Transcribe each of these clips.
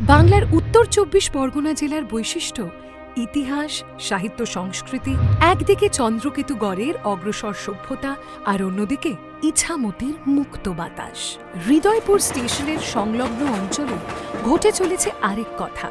বাংলার উত্তর চব্বিশ পরগনা জেলার বৈশিষ্ট্য, ইতিহাস, সাহিত্য সংস্কৃতি, একদিকে চন্দ্রকেতু গড়ের অগ্রসর সভ্যতা আর অন্যদিকে ইছামতির মুক্ত বাতাস। হৃদয়পুর স্টেশনের সংলগ্ন অঞ্চলে ঘটে চলেছে আরেক কথা।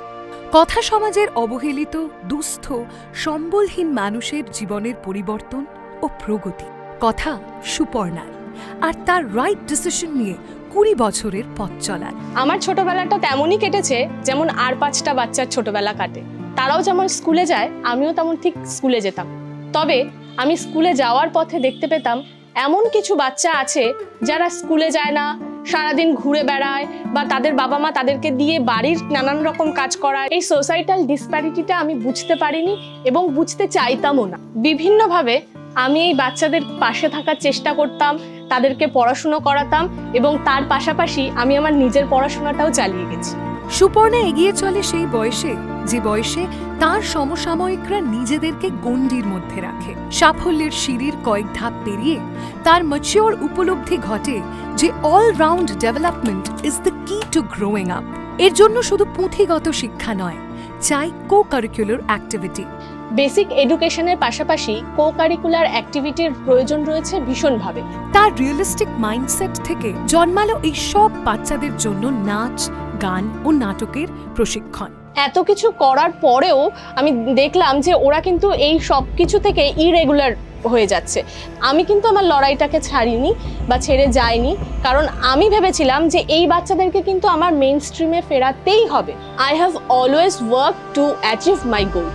কথা সমাজের অবহেলিত, দুস্থ, সম্বলহীন মানুষের জীবনের পরিবর্তন ও প্রগতি। কথা সুপর্ণার। আর তার রাইট ডিসিশন নিয়ে কুড়ি বছরের পথ চলার। আমার ছোটবেলাটা তেমনই কেটেছে যেমন আর পাঁচটা বাচ্চার ছোটবেলা কাটে। তারাও যেমন স্কুলে যায়, আমিও তেমন ঠিক স্কুলে যেতাম। তবে আমি স্কুলে যাওয়ার পথে দেখতে পেতাম এমন কিছু বাচ্চা আছে যারা স্কুলে যায় না, সারাদিন ঘুরে বেড়ায় বা তাদের বাবা মা তাদেরকে দিয়ে বাড়ির নানান রকম কাজ করায়। এই সোসাইটাল ডিসপ্যারিটিটা আমি বুঝতে পারিনি এবং বুঝতে চাইতামও না। বিভিন্নভাবে আমি এই বাচ্চাদের পাশে থাকার চেষ্টা করতাম, তাদেরকে পড়াশুনো করাতাম এবং তার পাশাপাশি আমি আমার নিজের পড়াশোনাটাও চালিয়ে গেছি। সুপর্ণা এগিয়ে চলে সেই বয়সে, যে বয়সে তার সমসাময়িকরা নিজেদেরকে গণ্ডির মধ্যে রাখে। সাফল্যের সিঁড়ির কয়েক ধাপ পেরিয়ে তার ম্যাচিওর উপলব্ধি ঘটে যে all round development is the key to growing up এর জন্য শুধু পুঁথিগত শিক্ষা নয় চাই কো কারিকুলার অ্যাক্টিভিটি বেসিক এডুকেশনের পাশাপাশি কো কারিকুলার অ্যাক্টিভিটির প্রয়োজন রয়েছে ভীষণভাবে। তার রিয়েলিস্টিক মাইন্ডসেট থেকে জন্মালো এই সব বাচ্চাদের জন্য নাচ গান ও নাটকের প্রশিক্ষণ। এত কিছু করার পরেও আমি দেখলাম যে ওরা কিন্তু এই সব কিছু থেকে ইরেগুলার হয়ে যাচ্ছে। আমি কিন্তু আমার লড়াইটাকে ছাড়িনি বা ছেড়ে যাইনি, কারণ আমি ভেবেছিলাম যে এই বাচ্চাদেরকে কিন্তু আমার মেইন স্ট্রিমে ফেরাতেই হবে। I have always work to achieve my goal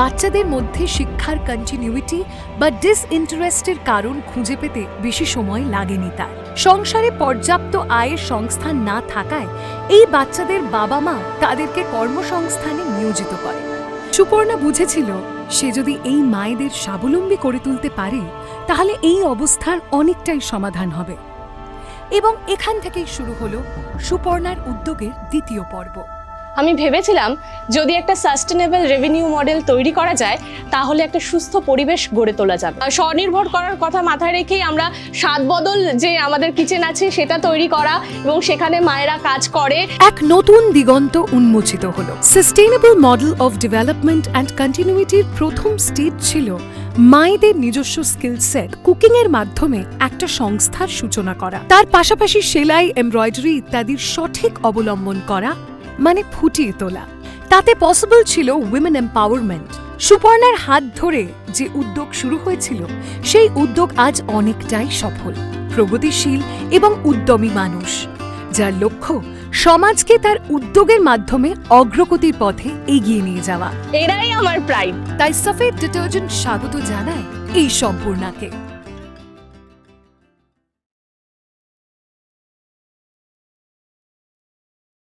বাচ্চাদের মধ্যে শিক্ষার কন্টিনিউইটি বা ডিসইন্টারেস্টের কারণ খুঁজে পেতে বেশি সময় লাগেনি তার। সংসারে পর্যাপ্ত আয়ের সংস্থান না থাকায় এই বাচ্চাদের বাবা মা তাদেরকে কর্মসংস্থানে নিয়োজিত করে। সুপর্ণা বুঝেছিল সে যদি এই মায়েদের স্বাবলম্বী করে তুলতে পারে, তাহলে এই অবস্থার অনেকটাই সমাধান হবে। এবং এখান থেকেই শুরু হলো সুপর্ণার উদ্যোগের দ্বিতীয় পর্ব। আমি ভেবেছিলাম যদি একটা সাস্টেনেবল রেভিনিউ মডেল তৈরি করা যায়, তাহলে একটা সুস্থ পরিবেশ গড়ে তোলা যাবে। স্বনির্ভর করার কথা মাথায় রেখেই আমরা স্বাদ বদল যে আমাদের কিচেন আছে, সেটা তৈরি করা এবং সেখানে মায়েরা কাজ করে। এক নতুন দিগন্ত উন্মোচিত হল। Sustainable model of development and কন্টিনিউইটির প্রথম স্টেজ ছিল মায়েদের নিজস্ব স্কিল সেট কুকিং এর মাধ্যমে একটা সংস্থার সূচনা করা। তার পাশাপাশি সেলাই এমব্রয়ডারি ইত্যাদির সঠিক অবলম্বন করা মানে ফুটিয়ে তোলা। তাতে পসিবল ছিল উইমেন এম্পাওয়ারমেন্ট সুপর্ণার হাত ধরে যে উদ্যোগ শুরু হয়েছিল সেই উদ্যোগ আজ অনেকটাই সফল প্রগতিশীল এবং উদ্যমী মানুষ। যার লক্ষ্য সমাজকে তার উদ্যোগের মাধ্যমে অগ্রগতির পথে এগিয়ে নিয়ে যাওয়া। এরাই আমার প্রাইড তাই সফেদ ডিটারজেন্ট স্বাগত জানায় এই সম্পূর্ণাকে।